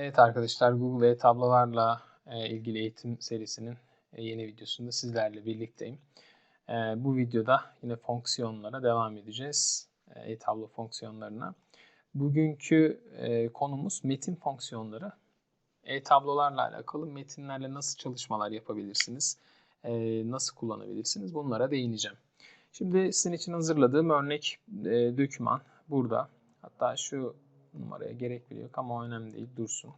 Evet arkadaşlar Google e-tablolarla e, ilgili eğitim serisinin e, yeni videosunda sizlerle birlikteyim. E, bu videoda yine fonksiyonlara devam edeceğiz. E-tablo fonksiyonlarına. Bugünkü konumuz metin fonksiyonları. E-tablolarla alakalı metinlerle nasıl çalışmalar yapabilirsiniz, nasıl kullanabilirsiniz bunlara değineceğim. Şimdi sizin için hazırladığım örnek döküman burada. Hatta şu numaraya gerek bile yok ama önemli değil dursun.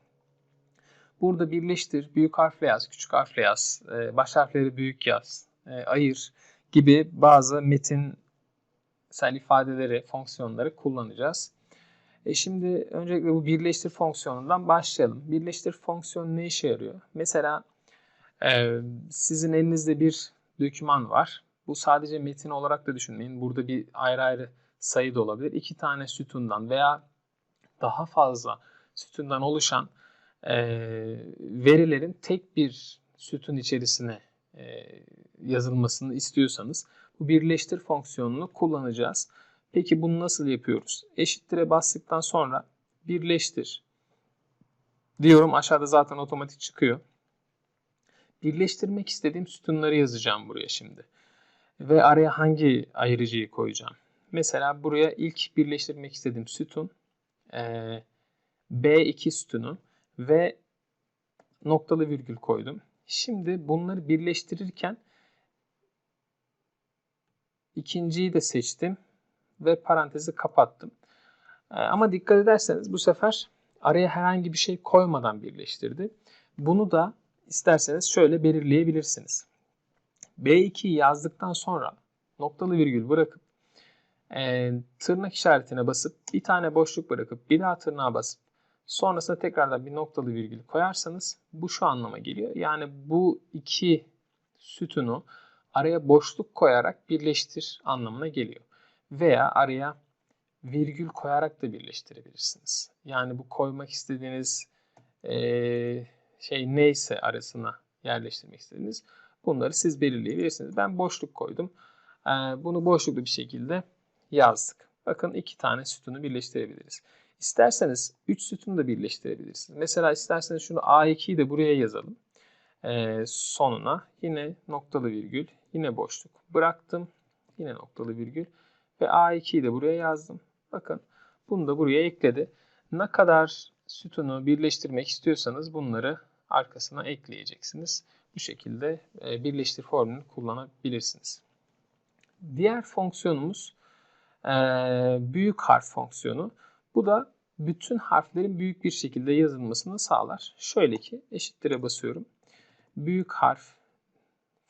Burada birleştir, büyük harfle yaz, küçük harfle yaz, e, baş harfleri büyük yaz, e, ayır gibi bazı metinsel ifadeleri, fonksiyonları kullanacağız. E şimdi öncelikle bu birleştir fonksiyonundan başlayalım. Birleştir fonksiyonu ne işe yarıyor? Mesela e, sizin elinizde bir doküman var. Bu sadece metin olarak da düşünmeyin. Burada bir ayrı ayrı sayı da olabilir. İki tane sütundan veya daha fazla sütundan oluşan e, verilerin tek bir sütun içerisine e, yazılmasını istiyorsanız bu birleştir fonksiyonunu kullanacağız. Peki bunu nasıl yapıyoruz? Eşittir'e bastıktan sonra birleştir diyorum. Aşağıda zaten otomatik çıkıyor. Birleştirmek istediğim sütunları yazacağım buraya şimdi. Ve araya hangi ayırıcıyı koyacağım? Mesela buraya ilk birleştirmek istediğim sütun e, B2 sütunu ve noktalı virgül koydum. Şimdi bunları birleştirirken ikinciyi de seçtim ve parantezi kapattım. E, ama dikkat ederseniz bu sefer araya herhangi bir şey koymadan birleştirdi. Bunu da isterseniz şöyle belirleyebilirsiniz. B2'yi yazdıktan sonra noktalı virgül bırakıp e, tırnak işaretine basıp bir tane boşluk bırakıp bir daha tırnağa basıp sonrasında tekrardan bir noktalı virgül koyarsanız bu şu anlama geliyor. Yani bu iki sütunu araya boşluk koyarak birleştir anlamına geliyor. Veya araya virgül koyarak da birleştirebilirsiniz. Yani bu koymak istediğiniz e, şey neyse arasına yerleştirmek istediğiniz bunları siz belirleyebilirsiniz. Ben boşluk koydum. E, bunu boşluklu bir şekilde yazdık. Bakın iki tane sütunu birleştirebiliriz. İsterseniz 3 sütunu da birleştirebilirsiniz. Mesela isterseniz şunu A2'yi de buraya yazalım. Ee, sonuna yine noktalı virgül, yine boşluk bıraktım. Yine noktalı virgül ve A2'yi de buraya yazdım. Bakın bunu da buraya ekledi. Ne kadar sütunu birleştirmek istiyorsanız bunları arkasına ekleyeceksiniz. Bu şekilde e, birleştir formülünü kullanabilirsiniz. Diğer fonksiyonumuz ee, büyük harf fonksiyonu. Bu da bütün harflerin büyük bir şekilde yazılmasını sağlar. Şöyle ki eşittire basıyorum. Büyük harf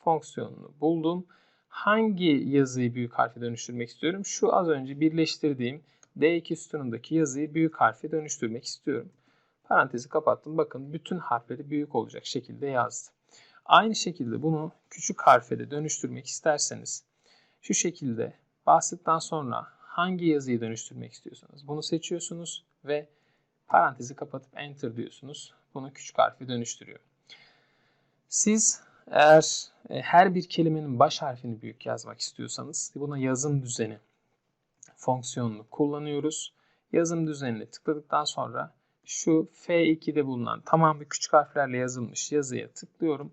fonksiyonunu buldum. Hangi yazıyı büyük harfe dönüştürmek istiyorum? Şu az önce birleştirdiğim D2 sütunundaki yazıyı büyük harfe dönüştürmek istiyorum. Parantezi kapattım. Bakın bütün harfleri büyük olacak şekilde yazdı. Aynı şekilde bunu küçük harfe de dönüştürmek isterseniz şu şekilde Bastıktan sonra hangi yazıyı dönüştürmek istiyorsanız bunu seçiyorsunuz ve parantezi kapatıp enter diyorsunuz. Bunu küçük harfi dönüştürüyor. Siz eğer e, her bir kelimenin baş harfini büyük yazmak istiyorsanız buna yazım düzeni fonksiyonunu kullanıyoruz. Yazım düzenine tıkladıktan sonra şu F2'de bulunan tamamı küçük harflerle yazılmış yazıya tıklıyorum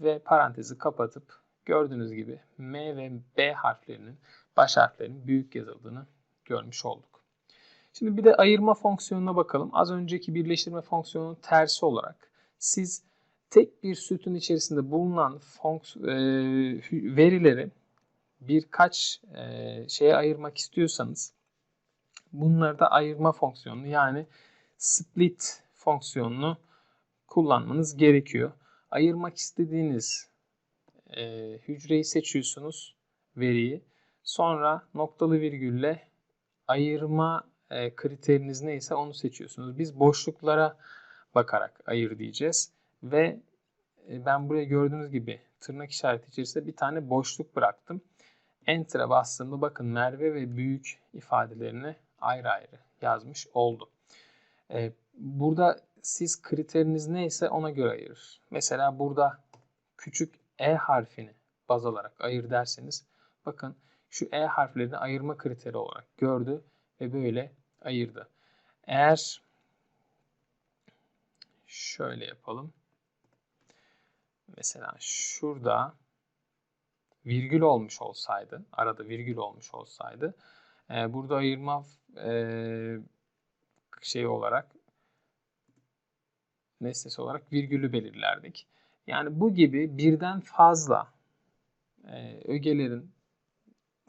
ve parantezi kapatıp gördüğünüz gibi M ve B harflerinin baş harflerin büyük yazıldığını görmüş olduk. Şimdi bir de ayırma fonksiyonuna bakalım. Az önceki birleştirme fonksiyonunun tersi olarak siz tek bir sütun içerisinde bulunan e, verileri birkaç e, şeye ayırmak istiyorsanız bunları da ayırma fonksiyonunu yani split fonksiyonunu kullanmanız gerekiyor. Ayırmak istediğiniz e, hücreyi seçiyorsunuz veriyi Sonra noktalı virgülle ayırma e, kriteriniz neyse onu seçiyorsunuz. Biz boşluklara bakarak ayır diyeceğiz. Ve e, ben buraya gördüğünüz gibi tırnak işareti içerisinde bir tane boşluk bıraktım. Enter'a bastığımda bakın Merve ve büyük ifadelerini ayrı ayrı yazmış oldu. E, burada siz kriteriniz neyse ona göre ayırır. Mesela burada küçük E harfini baz alarak ayır derseniz bakın şu E harflerini ayırma kriteri olarak gördü ve böyle ayırdı. Eğer şöyle yapalım. Mesela şurada virgül olmuş olsaydı, arada virgül olmuş olsaydı, e, burada ayırma e, şey olarak nesnesi olarak virgülü belirlerdik. Yani bu gibi birden fazla e, ögelerin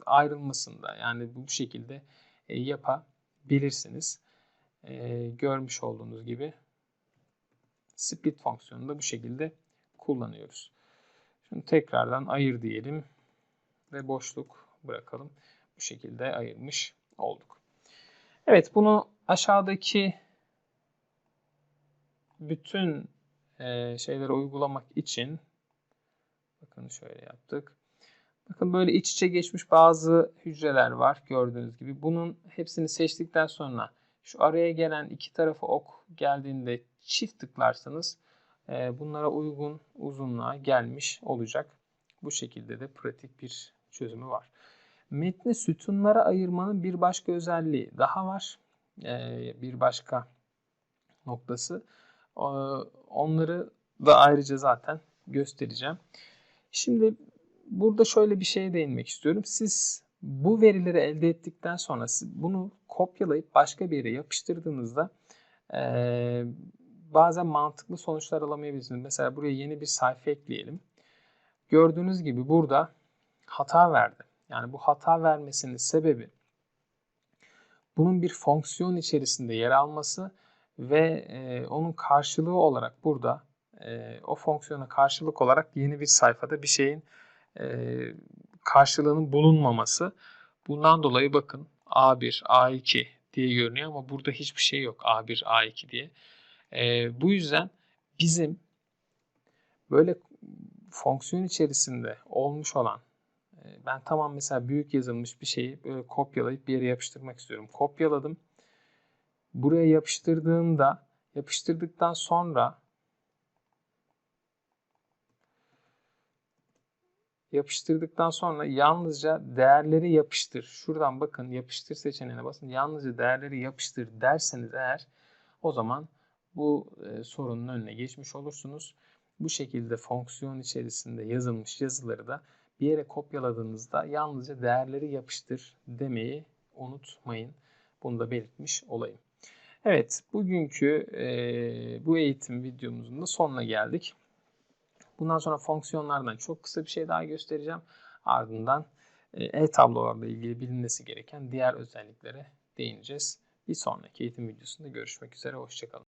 ayrılmasında yani bu şekilde e, yapabilirsiniz. E, görmüş olduğunuz gibi split fonksiyonunu da bu şekilde kullanıyoruz. Şimdi tekrardan ayır diyelim ve boşluk bırakalım. Bu şekilde ayırmış olduk. Evet bunu aşağıdaki bütün e, şeyleri uygulamak için bakın şöyle yaptık. Bakın böyle iç içe geçmiş bazı hücreler var gördüğünüz gibi. Bunun hepsini seçtikten sonra şu araya gelen iki tarafı ok geldiğinde çift tıklarsanız e, bunlara uygun uzunluğa gelmiş olacak. Bu şekilde de pratik bir çözümü var. Metni sütunlara ayırmanın bir başka özelliği daha var. E, bir başka noktası. Onları da ayrıca zaten göstereceğim. Şimdi burada şöyle bir şeye değinmek istiyorum. Siz bu verileri elde ettikten sonra siz bunu kopyalayıp başka bir yere yapıştırdığınızda e, bazen mantıklı sonuçlar alamayabilirsiniz. Mesela buraya yeni bir sayfa ekleyelim. Gördüğünüz gibi burada hata verdi. Yani bu hata vermesinin sebebi bunun bir fonksiyon içerisinde yer alması ve e, onun karşılığı olarak burada e, o fonksiyona karşılık olarak yeni bir sayfada bir şeyin karşılığının bulunmaması. Bundan dolayı bakın A1, A2 diye görünüyor ama burada hiçbir şey yok A1, A2 diye. E, bu yüzden bizim böyle fonksiyon içerisinde olmuş olan e, ben tamam mesela büyük yazılmış bir şeyi böyle kopyalayıp bir yere yapıştırmak istiyorum. Kopyaladım. Buraya yapıştırdığımda yapıştırdıktan sonra yapıştırdıktan sonra yalnızca değerleri yapıştır. Şuradan bakın yapıştır seçeneğine basın. Yalnızca değerleri yapıştır derseniz eğer o zaman bu e, sorunun önüne geçmiş olursunuz. Bu şekilde fonksiyon içerisinde yazılmış yazıları da bir yere kopyaladığınızda yalnızca değerleri yapıştır demeyi unutmayın. Bunu da belirtmiş olayım. Evet, bugünkü e, bu eğitim videomuzun da sonuna geldik. Bundan sonra fonksiyonlardan çok kısa bir şey daha göstereceğim. Ardından e, e-tablolarla ilgili bilinmesi gereken diğer özelliklere değineceğiz. Bir sonraki eğitim videosunda görüşmek üzere. Hoşçakalın.